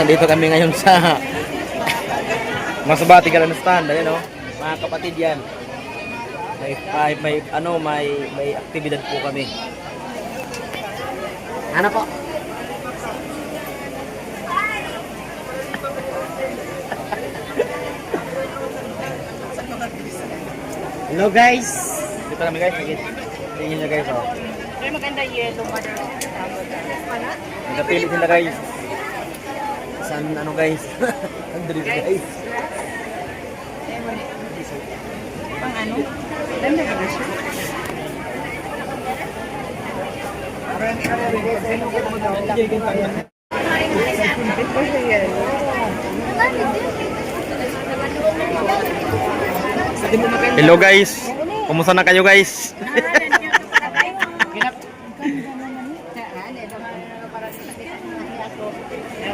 nandito kami ngayon sa Masbati Galan Stand. Ayan o, mga kapatid yan. May, may, may, ano, may, may aktibidad po kami. Ano po? Hello guys! Dito kami guys, nakit. Tingin nyo guys oh. May maganda yellow mother of Mana? Nagkapili sila guys. Saan ano guys? Andres guys. Pang ano? Ganda ba siya? Hello guys. Kumusta na kayo guys?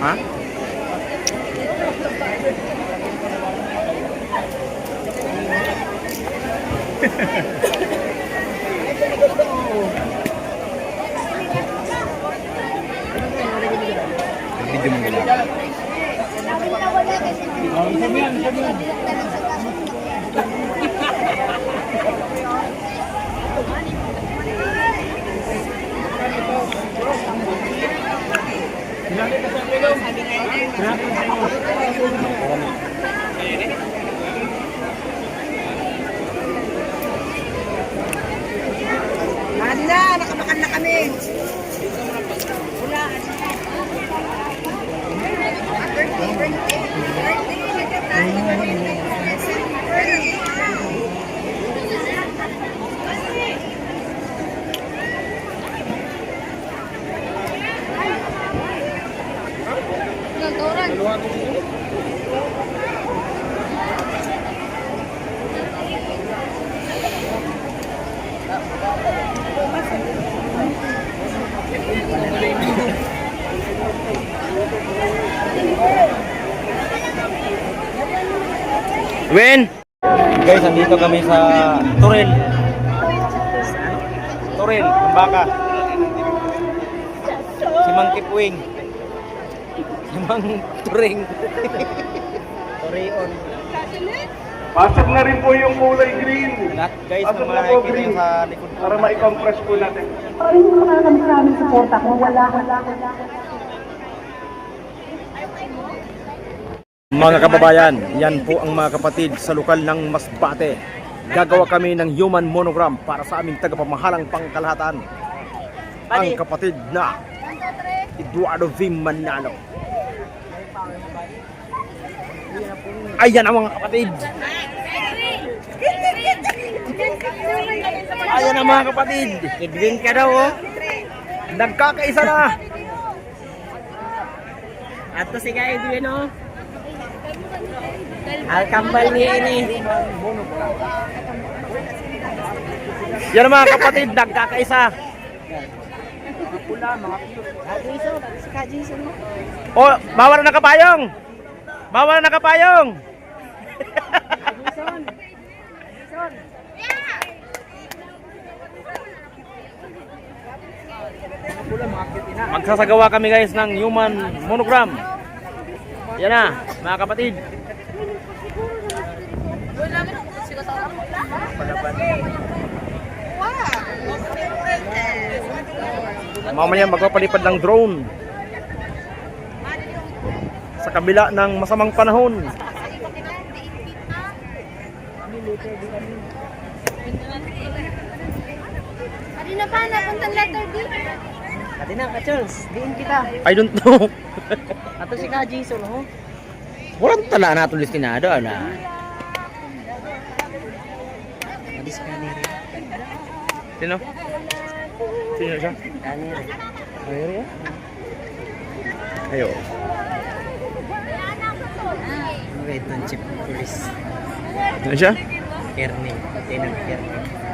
Ha? Video mo nila. Hadi na, nakabakan na kami. Win! Guys, andito kami sa Turel. Turel, Baka. Si Mang Kipwing. Mang Turing. Tureon. Pasok na rin po yung kulay green. Lahat guys, Pasok na mga po green. sa likod po. Para ma-compress po natin. Mga kababayan, yan po ang mga kapatid sa lokal ng Masbate. Gagawa kami ng human monogram para sa aming tagapamahalang pangkalahatan. Ang kapatid na Eduardo V. Manalo. Ayan ang mga kapatid. Ayan ang mga kapatid. Edwin ka daw oh. Nagkakaisa na. At to si Kaya Edwin, oh. Alkambal niya ini. Yan ang mga kapatid, nagkakaisa. Ka Jason mo. Oh, bawal na kapayong. Bawal na kapayong. Jason. Jason. Magsasagawa kami guys ng human monogram. Yan na, mga kapatid. Mamaya magpapalipad ng drone. Sa kabila ng masamang panahon. Kanina pa, napuntang letter B. Ate na, Kachols. Diin kita. I don't know. Ato si Ka Jason, oh. Walang tala na ito listinado. Ano? Madis ka ni Rin. Sino? Sino siya? Ka ni Rin. Ayo. Lieutenant Chief Police Ano siya? Kearney. Lieutenant Kearney.